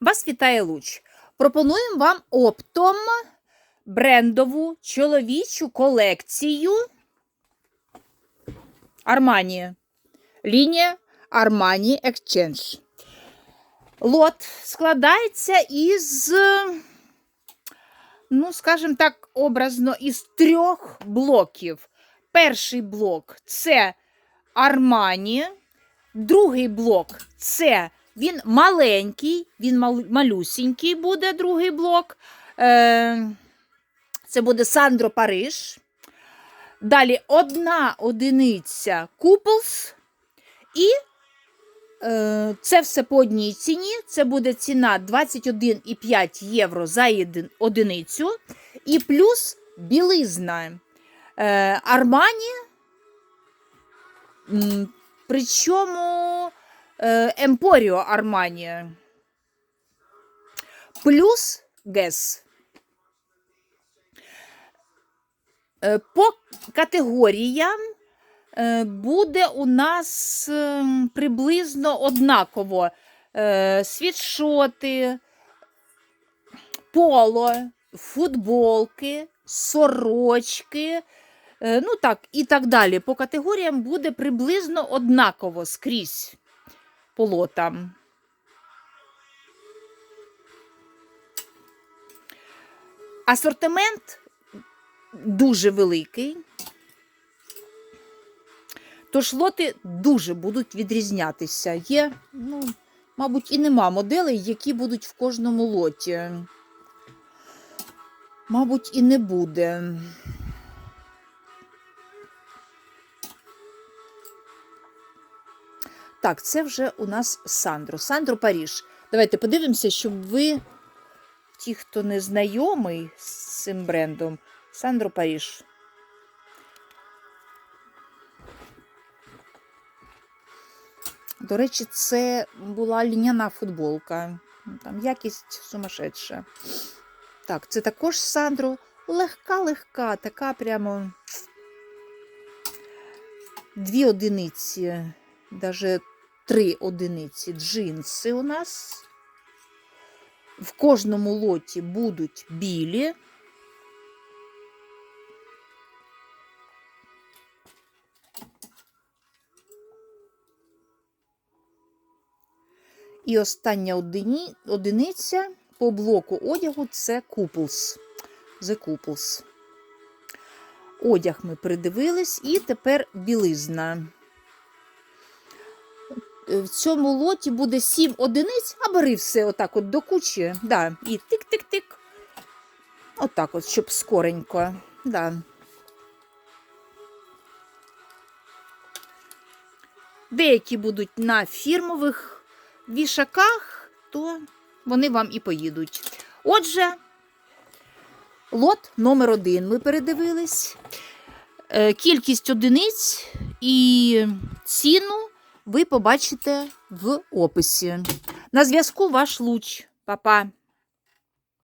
Вас вітає Луч. Пропонуємо вам оптом брендову чоловічу колекцію Armani. Лінія Armani Exchange. Лот складається із, ну, скажімо так, образно, із трьох блоків. Перший блок це Armani. Другий блок це він маленький, він мал- малюсінький буде другий блок. Е, це буде Сандро Париж. Далі одна одиниця Куплс. І е, це все по одній ціні. Це буде ціна 21,5 євро за одиницю. І плюс білизна. Е, Армані. Причому Емпоріо Армані. Плюс Гес. Е, По категоріям е, буде у нас е, приблизно однаково світшоти, поло, футболки, сорочки. Ну так, і так далі. По категоріям буде приблизно однаково скрізь по лотам. Асортимент дуже великий. Тож лоти дуже будуть відрізнятися. Є, ну, мабуть, і нема моделей, які будуть в кожному лоті. Мабуть, і не буде. Так, це вже у нас Сандро. Сандро Паріж. Давайте подивимося, щоб ви, ті, хто не знайомий з цим брендом, Сандро Паріж. До речі, це була льняна футболка. Там якість сумасшедша. Так, це також Сандро. Легка-легка, така прямо дві одиниці, навіть три одиниці джинси у нас. В кожному лоті будуть білі. І остання одині, одиниця по блоку одягу це Couples. The Couples. Одяг ми придивились, і тепер білизна. В цьому лоті буде 7 одиниць, а бери все отак от до кучі. Да, і тик-тик-тик. Отак от, щоб скоренько. Да. Деякі будуть на фірмових вішаках, то вони вам і поїдуть. Отже, лот номер один ми передивились. Е, Кількість одиниць і ціну ви побачите в описі. На зв'язку ваш луч. Па-па!